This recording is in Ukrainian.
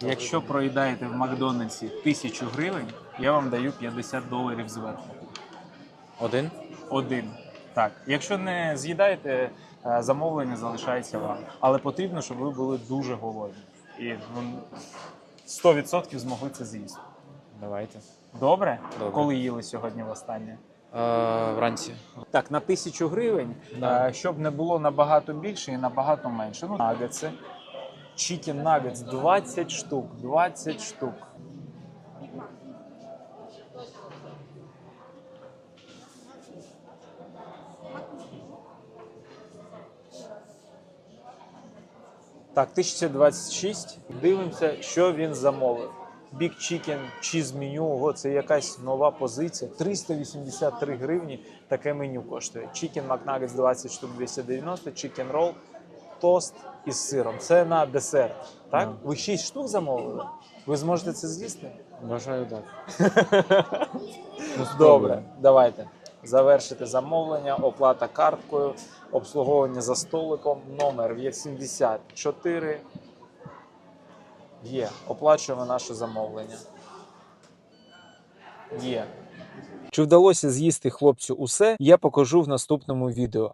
Якщо проїдаєте в Макдональдсі тисячу гривень, я вам даю 50 доларів зверху. Один? Один. Так. Якщо не з'їдаєте, е, замовлення залишається вам. Але потрібно, щоб ви були дуже голодні. І ну, 100% змогли це з'їсти. Давайте. Добре? Добре. Коли їли сьогодні востаннє? Е, вранці. Так, на тисячу гривень, Да. е, щоб не було набагато більше і набагато менше. Ну, нагетси. Chicken nuggets 20 штук. 20 штук. Так, 1026. Дивимося, що він замовив. Big Chicken Cheese меню. Ого, це якась нова позиція. 383 гривні таке меню коштує. Chicken McNuggets 20 штук 290, Chicken Roll, тост із сиром. Це на десерт. Так? Ви 6 штук замовили? Ви зможете це з'їсти? Бажаю так. Добре, давайте. Завершити замовлення, оплата карткою, обслуговування за столиком, номер 84. Є. Оплачуємо наше замовлення. Є. Чи вдалося з'їсти хлопцю усе, я покажу в наступному відео.